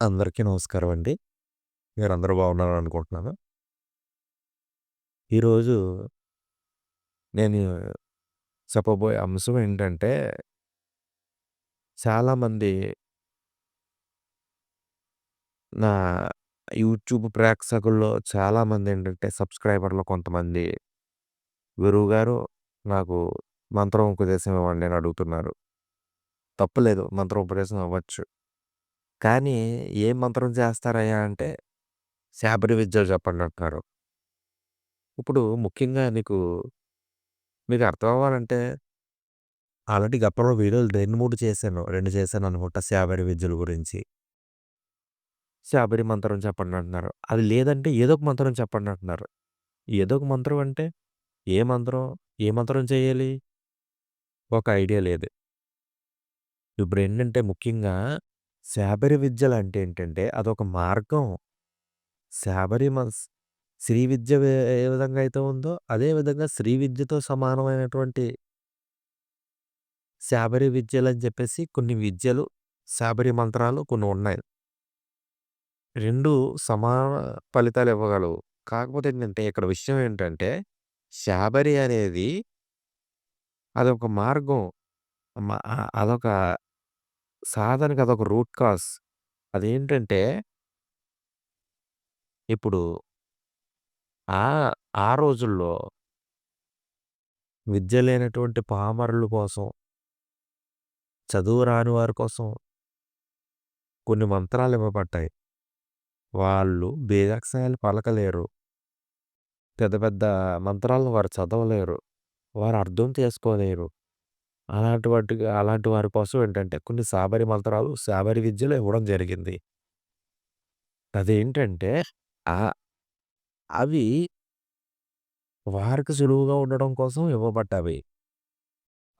అందరికీ నమస్కారం అండి. మీరందరూ బాగున్నారని అనుకుంటున్నాను. ఈరోజు నేను చెప్పబోయే అంశం ఏంటంటే చాలామంది నా యూట్యూబ్ ప్రేక్షకుల్లో చాలామంది ఏంటంటే సబ్‌స్క్రైబర్‌లో కొంతమంది గురువుగారు నాకు మంత్రం ఉపదేశం ఇవ్వండి అని అడుగుతున్నారు. తప్పలేదు మంత్రం ఉపదేశం అవ్వచ్చు. కానీ ఏ మంత్రం చేస్తారయ్యా అంటే శాబరి విద్యలు చెప్పండి అంటున్నారు. ఇప్పుడు ముఖ్యంగా నీకు మీకు అర్థం అవ్వాలంటే ఆల్రెడీ గతంలో వీడియోలు 2, 3 చేశాను. 2 చేశాను అనుకుంటా శాబరి విద్యల గురించి. శాబరి మంత్రం చెప్పండి అంటున్నారు. అది లేదంటే ఏదో ఒక మంత్రం చెప్పండి అంటున్నారు. ఏదో ఒక మంత్రం అంటే ఏ మంత్రం? ఏ మంత్రం చేయాలి? ఒక ఐడియా లేదు. ఇప్పుడేంటంటే ముఖ్యంగా శాబరి విద్యలు అంటే ఏంటంటే అదొక మార్గం. శాబరి మస్ శ్రీ విద్య వే ఏ విధంగా అయితే ఉందో అదే విధంగా శ్రీ విద్యతో సమానమైనటువంటి శాబరి విద్యలని చెప్పేసి కొన్ని విద్యలు, శాబరి మంత్రాలు కొన్ని ఉన్నాయి. రెండు సమాన ఫలితాలు ఇవ్వగలవు. కాకపోతే ఏంటంటే ఇక్కడ విషయం ఏంటంటే శాబరి అనేది అదొక మార్గం. మ అదొక సాధనకి అదొక రూట్ కాజ్. అదేంటంటే ఇప్పుడు ఆ ఆ రోజుల్లో విద్య లేనటువంటి పామరుల కోసం చదువు రాని వారి కోసం కొన్ని మంత్రాలు ఇవ్వబడ్డాయి. వాళ్ళు బీజాక్షరాలు పలకలేరు. పెద్ద పెద్ద మంత్రాలను వారు చదవలేరు. వారు అర్థం చేసుకోలేరు. అలాంటి వాటికి అలాంటి వారి కోసం ఏంటంటే కొన్ని శాబరి మంత్రాలు, శాబరి విద్యలు ఇవ్వడం జరిగింది. అదేంటంటే ఆహ్, అవి వారికి సులువుగా ఉండడం కోసం ఇవ్వబడ్డవి.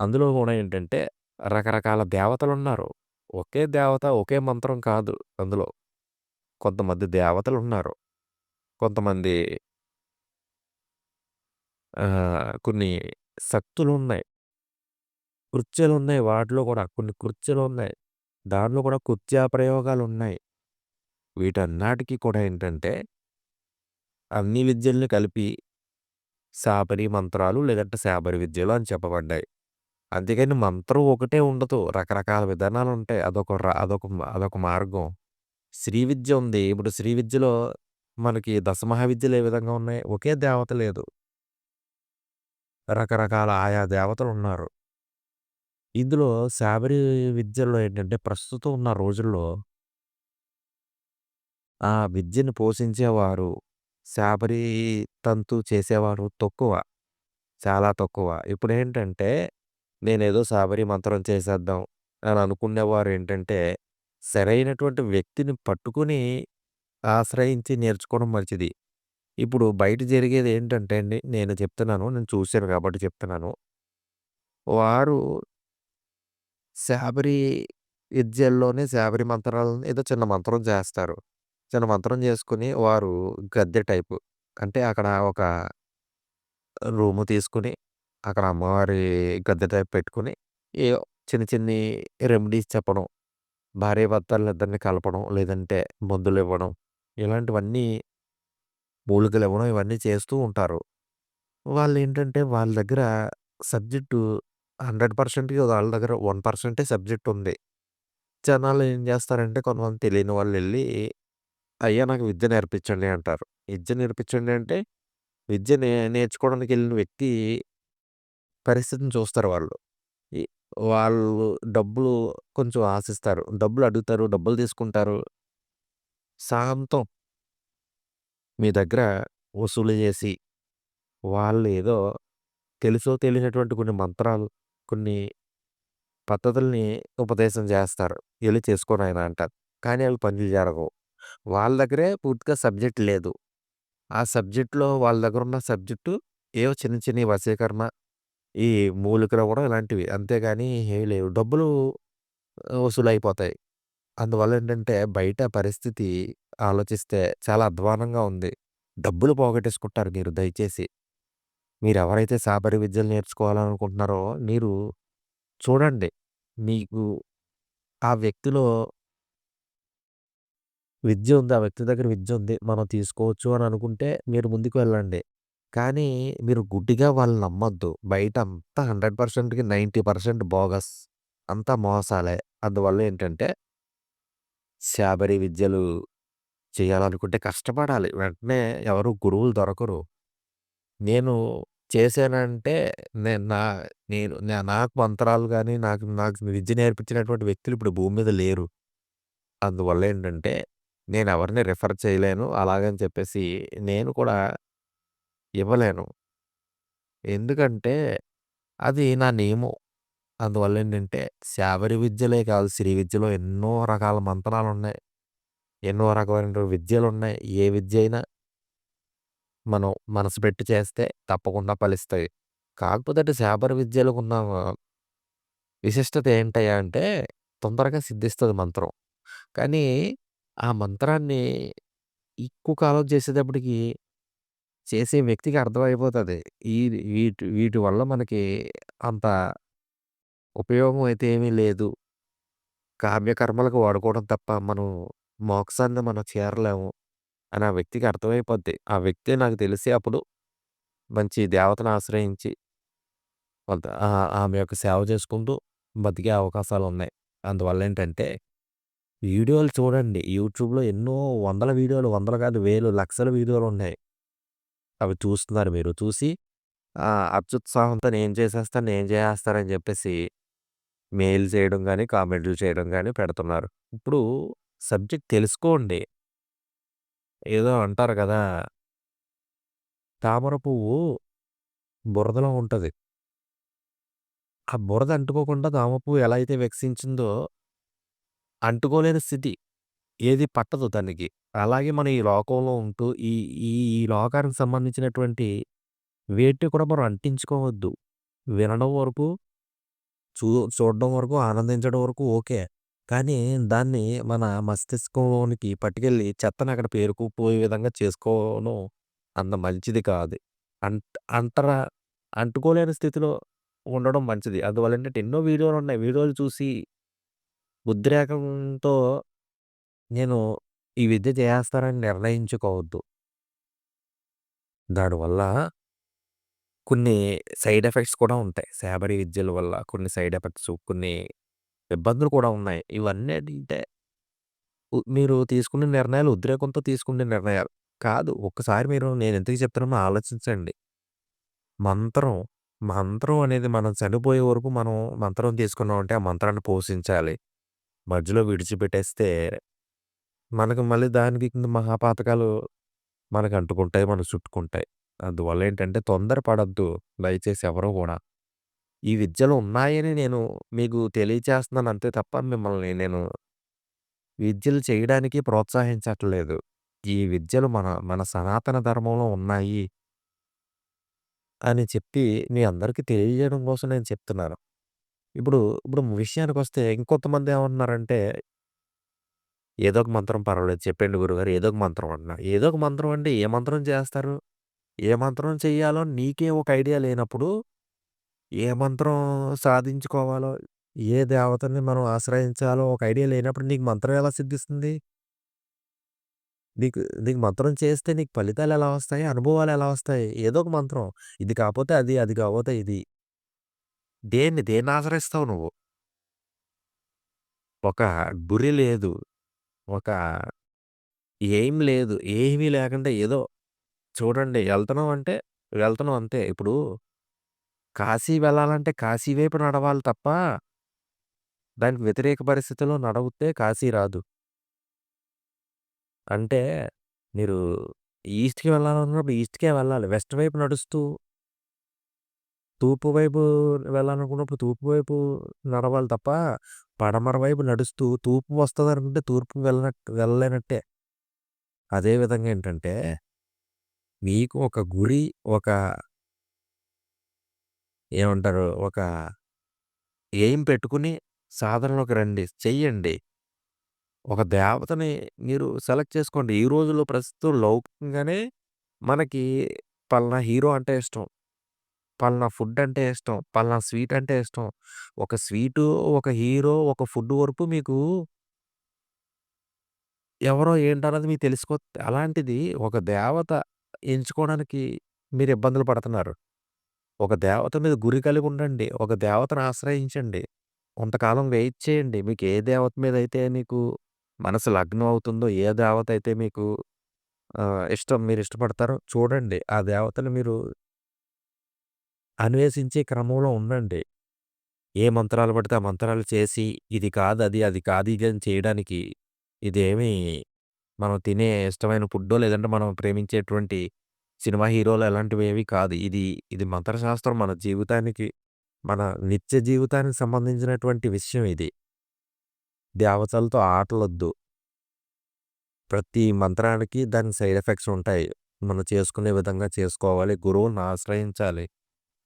అందులో కూడా ఏంటంటే రకరకాల దేవతలున్నారు. ఒకే దేవత, ఒకే మంత్రం కాదు అందులో. కొంతమంది దేవతలున్నారు. కొంతమంది ఆహ్, కొన్ని శక్తులున్నాయి. కృత్యాలున్నాయి. వాటిలో కూడా కొన్ని కృత్యాలున్నాయి. దాంట్లో కూడా కృత్యా ప్రయోగాలున్నాయి. వీటన్నిటికి కూడా ఏంటంటే అన్ని విద్యల్ని కలిపి శాబరి మంత్రాలు లేదంటే శాబరి విద్యలు అని చెప్పబడ్డాయి. అంతేకాని మంత్రం ఒకటే ఉండదు. రకరకాల విధానాలుంటాయి. అదొక ర అదొక అదొక మార్గం. శ్రీ విద్య ఉంది. ఇప్పుడు శ్రీ విద్యలో మనకి దశమహావిద్యలు ఏ విధంగా ఉన్నాయి? ఒకే దేవత లేదు. రకరకాల ఆయా దేవతలున్నారు. ఇందులో శాబరి విద్యలో ఏంటంటే ప్రస్తుతం ఉన్న రోజుల్లో ఆ విద్యను పోషించేవారు, శాబరి తంతు చేసేవారు తక్కువ. చాలా తక్కువ. ఇప్పుడేంటంటే నేనేదో శాబరి మంత్రం చేసేద్దాం అని అనుకునేవారు ఏంటంటే సరైనటువంటి వ్యక్తిని పట్టుకొని ఆశ్రయించి నేర్చుకోవడం మంచిది. ఇప్పుడు బయట జరిగేది ఏంటంటే అండి నేను చెప్తున్నాను. నేను చూసాను కాబట్టి చెప్తున్నాను. వారు శాబరి విద్యల్లోనే శాబరి మంత్రాలను ఏదో చిన్న మంత్రం చేస్తారు. చిన్న మంత్రం చేసుకొని వారు గద్దె టైపు. అంటే అక్కడ ఒక రూము తీసుకొని అక్కడ అమ్మవారి గద్దె టైప్ పెట్టుకొని ఏయో చిన్ని చిన్ని రెమెడీస్ చెప్పడం. భార్యాభర్తలిద్దరిని కలపడం. లేదంటే మందులివ్వడం. ఇలాంటివన్నీ మూలికలివ్వడం ఇవన్నీ చేస్తూ ఉంటారు. వాళ్ళేంటంటే వాళ్ళ దగ్గర సబ్జెక్టు 100% వాళ్ళ దగ్గర 1% సబ్జెక్ట్ ఉంది. జనాలు ఏం చేస్తారంటే కొంతమంది తెలియని వాళ్ళెళ్ళి అయ్యా నాకు విద్య నేర్పించండి అంటారు. విద్య నేర్పించండి అంటే విద్య నే నేర్చుకోవడానికెళ్ళిన వ్యక్తి పరిస్థితిని చూస్తారు వాళ్ళు. ఈ వాళ్ళు డబ్బులు కొంచెం ఆశిస్తారు. డబ్బులు అడుగుతారు. డబ్బులు తీసుకుంటారు. సాంతం మీ దగ్గర వసూలు చేసి వాళ్ళు ఏదో తెలుసో తెలియనటువంటి కొన్ని మంత్రాలు, కొన్ని పద్ధతుల్ని ఉపదేశం చేస్తారు. ఎళ్ళి చేసుకో నాయనా అంటారు. కానీ అవి పనులు జరగవు. వాళ్ళ దగ్గరే పూర్తిగా సబ్జెక్ట్ లేదు. ఆ సబ్జెక్ట్‌లో వాళ్ళ దగ్గరున్న సబ్జెక్టు ఏవో చిన్న చిన్నయి వశీకరణ, ఈ మూలికలివ్వడం ఇలాంటివి. అంతేగాని ఏవి లేవు. డబ్బులు వసూలయిపోతాయి. అందువల్ల ఏంటంటే బయట పరిస్థితి ఆలోచిస్తే చాలా అధ్వానంగా ఉంది. డబ్బులు పోగొట్టేసుకుంటారు మీరు దయచేసి. మీరెవరైతే శాబరి విద్యలు నేర్చుకోవాలనుకుంటున్నారో మీరు చూడండి. మీకు ఆ వ్యక్తిలో విద్య ఉంది. ఆ వ్యక్తి దగ్గర విద్య ఉంది. మనం తీసుకోవచ్చు అని అనుకుంటే మీరు ముందుకు వెళ్ళండి. కానీ మీరు గుడ్డిగా వాళ్ళని నమ్మొద్దు. బయట అంతా 100%కి 90% బోగస్. అంతా మోసాలే. అందువల్ల ఏంటంటే శాబరి విద్యలు చేయాలనుకుంటే కష్టపడాలి. వెంటనే ఎవరు గురువులు దొరకరు. నేను చేశానంటే నేను నా నేను నా నాకు మంత్రాలు గాని, నాకు నాకు విద్య నేర్పించినటువంటి వ్యక్తులు ఇప్పుడు భూమి మీద లేరు. అందువల్ల ఏంటంటే నేను ఎవరిని రిఫర్ చేయలేను. అలాగని చెప్పేసి నేను కూడా ఇవ్వలేను. ఎందుకంటే అది నా నియమం. అందువల్ల ఏంటంటే శాబరి విద్యలే కాదు శ్రీ విద్యలో ఎన్నో రకాల మంత్రాలున్నాయి. ఎన్నో రకమైన విద్యలున్నాయి. ఏ విద్య అయినా మనం మనసు పెట్టి చేస్తే తప్పకుండా ఫలిస్తాయి. కాకపోతే అంటే విద్యలకు విద్యలకున్న విశిష్టత ఏంటయ్యా అంటే తొందరగా సిద్ధిస్తది మంత్రం. కానీ ఆ మంత్రాన్ని ఎక్కువ కాలం చేసేటప్పటికి చేసే వ్యక్తికి అర్థమైపోతది. ఈ వీటి వీటి వల్ల మనకి అంత ఉపయోగం అయితే ఏమీ లేదు. కామ్యకర్మలకు వాడుకోవడం తప్ప మనం మోక్షాన్ని మనం చేరలేము అని ఆ వ్యక్తికి అర్థమైపోద్ది. ఆ వ్యక్తే నాకు తెలిసి అప్పుడు మంచి దేవతను ఆశ్రయించి కొంత ఆహ్, ఆమె యొక్క సేవ చేసుకుంటూ బతికే అవకాశాలున్నాయి. అందువల్లేంటంటే వీడియోలు చూడండి. యూట్యూబ్‌లో ఎన్నో వందల వీడియోలు, వందలు కాదు వేలు, లక్షల వీడియోలున్నాయి. అవి చూస్తున్నారు మీరు. చూసి ఆహ్, అత్యుత్సాహంతో నేను చేసేస్తాను, నేను చేసేస్తానని చెప్పేసి మెయిల్ చేయడం గాని, కామెంట్లు చేయడం గాని పెడుతున్నారు. ఇప్పుడు సబ్జెక్ట్ తెలుసుకోండి. ఏదో అంటారు కదా! తామర పువ్వు బురదలో ఉంటుంది ఆ బురద అంటుకోకుండా తామర పువ్వు ఎలా అయితే వికసించిందో అంటుకోలేని స్థితి. ఏది పట్టదు దానికి. అలాగే మనం ఈ లోకంలో ఉంటూ ఈ ఈ ఈ లోకానికి సంబంధించినటువంటి వేటిని కూడా మనం అంటించుకోవద్దు. వినడం వరకు, చూ చూడడం వరకు, ఆనందించడం వరకు ఓకే. కానీ దాన్ని మన మస్తిష్కంలోనికి పట్టుకెళ్ళి చెత్తను అక్కడ పేరుకుపోయే విధంగా చేసుకోవడం అంత మంచిది కాదు. అంట్ అంటరా అంటుకోలేని స్థితిలో ఉండడం మంచిది. అందువల్ల ఏంటంటే ఎన్నో వీడియోలున్నాయి. వీడియోలు చూసి ఉద్రేకంతో నేను ఈ విద్య చేసేస్తానని నిర్ణయించుకోవద్దు. దానివల్ల కొన్ని సైడ్ ఎఫెక్ట్స్ కూడా ఉంటాయి. శాబరి విద్యల వల్ల కొన్ని సైడ్ ఎఫెక్ట్స్, కొన్ని ఇబ్బందులు కూడా ఉన్నాయి. ఇవన్నీ ఏంటంటే ఉ మీరు తీసుకునే నిర్ణయాలు ఉద్రేకంతో తీసుకునే నిర్ణయాలు కాదు. ఒక్కసారి మీరు నేను ఎందుకు చెప్తున్నానో ఆలోచించండి. మంత్రం, మంత్రం అనేది మనం చనిపోయే వరకు మనం మంత్రం తీసుకున్నామంటే ఆ మంత్రాన్ని పోషించాలి. మధ్యలో విడిచిపెట్టేస్తే మనకు మళ్ళీ దానికి కింద మహాపాతకాలు మనకు అంటుకుంటాయి. మనకు చుట్టుకుంటాయి. అందువల్ల ఏంటంటే తొందరపడొద్దు దయచేసి ఎవరు కూడా ఈ విద్యలు ఉన్నాయని నేను మీకు తెలియచేస్తున్నాను అంతే తప్ప మిమ్మల్ని నేను విద్యలు చేయడానికి ప్రోత్సహించట్లేదు. ఈ విద్యలు మన మన సనాతన ధర్మంలో ఉన్నాయి. అని చెప్పి మీ అందరికీ తెలియజేయడం కోసం నేను చెప్తున్నాను. ఇప్పుడు ఇప్పుడు విషయానికొస్తే ఇంకొంతమంది ఏమంటున్నారంటే ఏదో ఒక మంత్రం పర్వాలేదు చెప్పండి గురుగారు ఏదో ఒక మంత్రం అంటున్నారు. ఏదో ఒక మంత్రం అంటే ఏ మంత్రం చేస్తారు? ఏ మంత్రం చేయాలో నీకే ఒక ఐడియా లేనప్పుడు ఏ మంత్రం సాధించుకోవాలో, ఏ దేవతని మనం ఆశ్రయించాలో ఒక ఐడియా లేనప్పుడు నీకు మంత్రం ఎలా సిద్ధిస్తుంది? నీకు నీకు మంత్రం చేస్తే నీకు ఫలితాలు ఎలా వస్తాయి? అనుభవాలు ఎలా వస్తాయి? ఏదో ఒక మంత్రం. ఇది కాపోతే అది, అది కాపోతే ఇది. దేన్ని దేన్ని ఆశ్రయిస్తావు నువ్వు? ఒక గురి లేదు. ఒక ఎయిమ్ లేదు. ఏమీ లేకుండా ఏదో చూడండి వెళ్తున్నాం అంటే వెళ్తున్నాం అంతే. ఇప్పుడు కాశీ వెళ్ళాలంటే కాశీ వైపు నడవాలి తప్ప దానికి వ్యతిరేక పరిస్థితిలో నడవితే కాశీ రాదు. అంటే మీరు ఈస్ట్‌కి వెళ్ళాలనుకున్నప్పుడు ఈస్ట్‌కే వెళ్ళాలి. వెస్ట్ వైపు నడుస్తూ తూర్పు వైపు వెళ్ళాలనుకున్నప్పుడు తూర్పు వైపు నడవాలి తప్ప, పడమర వైపు నడుస్తూ తూర్పు వస్తదనుకుంటే తూర్పు వెళ్ళనట్టు వెళ్ళలేనట్టే. అదే విధంగా ఏంటంటే మీకు ఒక గురి, ఒక ఏమంటారు? ఒక ఎయిమ్ పెట్టుకుని సాధనలోకి రండి. చెయ్యండి. ఒక దేవతని మీరు సెలెక్ట్ చేసుకోండి. ఈ రోజుల్లో ప్రస్తుతం లౌకికంగానే మనకి పలానా హీరో అంటే ఇష్టం. పలానా ఫుడ్ అంటే ఇష్టం. పలానా స్వీట్ అంటే ఇష్టం. ఒక స్వీటు, ఒక హీరో, ఒక ఫుడ్ వరకు మీకు ఎవరో ఏంటన్నది మీకు తెలుసుకో అలాంటిది ఒక దేవత ఎంచుకోవడానికి మీరు ఇబ్బందులు పడుతున్నారు. ఒక దేవత మీద గురి కలిగి ఉండండి. ఒక దేవతను ఆశ్రయించండి. కొంతకాలం వెయిట్ చేయండి. మీకు ఏ దేవత మీదైతే మీకు మనసు లగ్నం అవుతుందో, ఏ దేవత అయితే మీకు ఆహ్, ఇష్టం మీరు ఇష్టపడతారో చూడండి. ఆ దేవతని మీరు అన్వేషించే క్రమంలో ఉండండి. ఏ మంత్రాలు పడితే ఆ మంత్రాలు చేసి, ఇది కాదు అది, అది కాదు ఇది అని చేయడానికి ఇదేమి మనం తినే ఇష్టమైన ఫుడ్డో, లేదంటే మనం ప్రేమించేటువంటి సినిమా హీరోలు అలాంటివేవి కాదు. ఇది, ఇది మంత్రశాస్త్రం మన జీవితానికి, మన నిత్య జీవితానికి సంబంధించినటువంటి విషయం ఇది. దేవతలతో ఆటలొద్దు. ప్రతి మంత్రానికి దాని సైడ్ ఎఫెక్ట్స్ ఉంటాయి. మనం చేసుకునే విధంగా చేసుకోవాలి. గురువుని ఆశ్రయించాలి.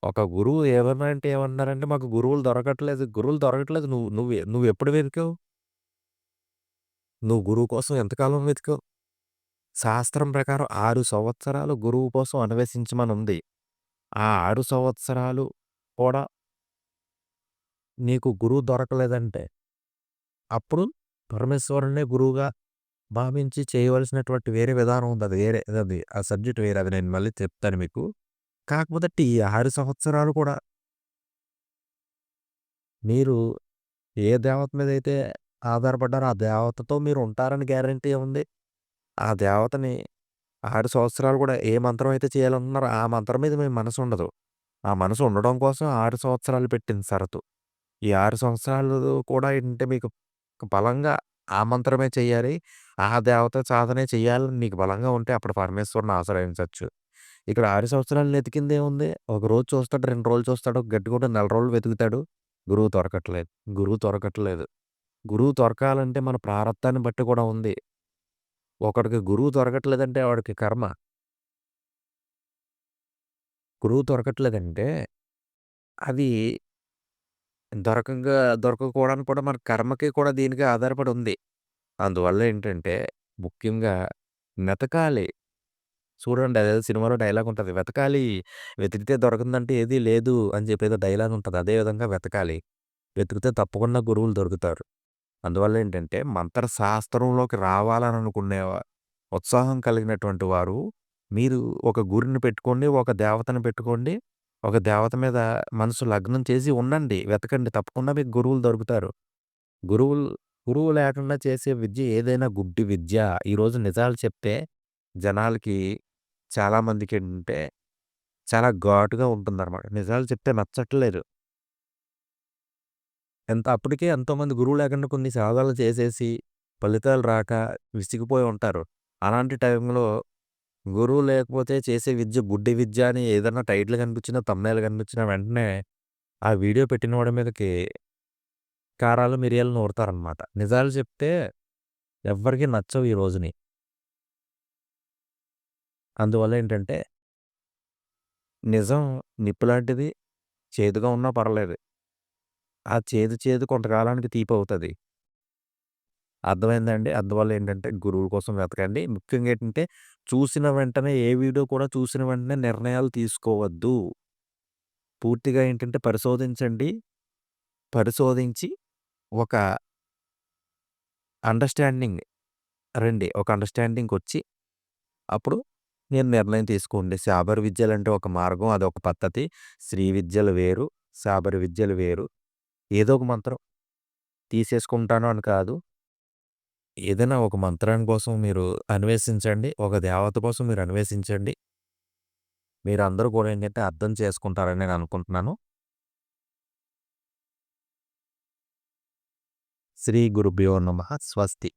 ఒక గురువు ఏమన్నా అంటే ఏమన్నారంటే, "మాకు గురువులు దొరకట్లేదు." గురువులు దొరకట్లేదు నువ్వు నువ్వు నువ్వెప్పుడు వెతికావు? నువ్వు గురువు కోసం ఎంతకాలం వెతికావు? శాస్త్రం ప్రకారం ఆరు సంవత్సరాలు గురువు కోసం అన్వేషించమనుంది. ఆ ఆరు సంవత్సరాలు కూడా నీకు గురువు దొరకలేదంటే, అప్పుడు పరమేశ్వరుణ్ణే గురువుగా భావించి చేయవలసినటువంటి వేరే విధానం ఉంది. అది వేరే అది ఆ సబ్జెక్ట్ వేరే. అది నేను మళ్ళీ చెప్తాను మీకు. కాకపోతే ఈ ఆరు సంవత్సరాలు కూడా మీరు ఏ దేవత మీద అయితే ఆధారపడ్డారో ఆ దేవతతో మీరు ఉంటారని గ్యారంటీ ఉంది ఆ దేవతని ఆరు సంవత్సరాలు కూడా ఏ మంత్రం అయితే చేయాలనుకున్నారో ఆ మంత్రం మీద మీ మనసు ఉండదు. ఆ మనసు ఉండడం కోసం 6 సంవత్సరాలు పెట్టింది షరతు. ఈ 6 సంవత్సరాలు కూడా ఏంటంటే మీకు బలంగా ఆ మంత్రమే చేయాలి ఆ దేవత సాధనే చేయాలని నీకు బలంగా ఉంటే అప్పుడు పరమేశ్వరుని ఆశ్రయించొచ్చు. ఇక్కడ 6 సంవత్సరాలు వెతికిందేముంది? ఒక రోజు చూస్తాడు, 2 రోజులు చూస్తాడు, గట్టిగా నెల రోజులు వెతుకుతాడు. గురువు దొరకట్లేదు. గురువు దొరకట్లేదు. గురువు దొరకాలంటే మన ప్రారబ్ధాన్ని బట్టి కూడా ఉంది. ఒకడికి గురువు దొరకట్లేదంటే వాడికి కర్మ. గురువు దొరకట్లేదంటే అది దొరకంగా దొరకకపోవడానికి కూడా మన కర్మకి కూడా దీనికి ఆధారపడి ఉంది. అందువల్ల ఏంటంటే ముఖ్యంగా వెతకాలి. చూడండి అదే సినిమాలో డైలాగ్ ఉంటుంది వెతకాలి వెతికితే దొరకందంటే ఏది లేదు అని చెప్పి డైలాగ్ ఉంటుంది అదే విధంగా వెతకాలి. వెతికితే తప్పకుండా గురువులు దొరుకుతారు. అందువల్ల ఏంటంటే మంత్రశాస్త్రంలోకి రావాలని అనుకునే ఉత్సాహం కలిగినటువంటి వారు మీరు ఒక గురిని పెట్టుకోండి. ఒక దేవతని పెట్టుకోండి. ఒక దేవత మీద మనసు లగ్నం చేసి ఉండండి. వెతకండి. తప్పకుండా మీకు గురువులు దొరుకుతారు. గురువులు గురువు లేకుండా చేసే విద్య ఏదైనా గుడ్డి విద్య. ఈరోజు నిజాలు చెప్తే జనాలకి చాలామందికి చాలామందికేంటంటే చాలా ఘాటుగా ఉంటుందన్నమాట. నిజాలు చెప్తే నచ్చట్లేదు. ఎంత అప్పటికే ఎంతోమంది గురువు లేకుండా కొన్ని సాధనలు చేసేసి ఫలితాలు రాక విసిగిపోయి ఉంటారు. అలాంటి టైంలో గురువు లేకపోతే చేసే విద్య గుడ్డి విద్య అని ఏదైనా టైటిల్ కనిపించినా, తమ్మేలు కనిపించినా వెంటనే ఆ వీడియో పెట్టినోడి మీదకి కారాలు, మిరియాలు నూరుతారనమాట. నిజాలు చెప్తే ఎవ్వరికీ నచ్చవు ఈ రోజుని. అందువల్ల ఏంటంటే నిజం నిప్పులాంటిది. చేదుగా ఉన్నా పర్లేదు. ఆ చేదు చేదు కొంతకాలానికి తీపవుతది. అవుతుంది అర్థమైందండి అందువల్ల ఏంటంటే గురువుల కోసం వెతకండి. ముఖ్యంగా ఏంటంటే చూసిన వెంటనే ఏ వీడియో కూడా చూసిన వెంటనే నిర్ణయాలు తీసుకోవద్దు. పూర్తిగా ఏంటంటే పరిశోధించండి. పరిశోధించి ఒక అండర్‌స్టాండింగ్ రండి. ఒక అండర్‌స్టాండింగ్‌కొచ్చి అప్పుడు మీరు నిర్ణయం తీసుకోండి. శాబర విద్యలంటే ఒక మార్గం. అదొక పద్ధతి. శ్రీ విద్యలు వేరు. శాబర విద్యలు వేరు. ఏదో ఒక మంత్రం తీసేసుకుంటాను అని కాదు. ఏదైనా ఒక మంత్రాని కోసం మీరు అన్వేషించండి. ఒక దేవత కోసం మీరు అన్వేషించండి. మీరందరూ కూడా ఏంటంటే అర్థం చేసుకుంటారని నేను అనుకుంటున్నాను. శ్రీ గురుభ్యో నమ! స్వస్తి.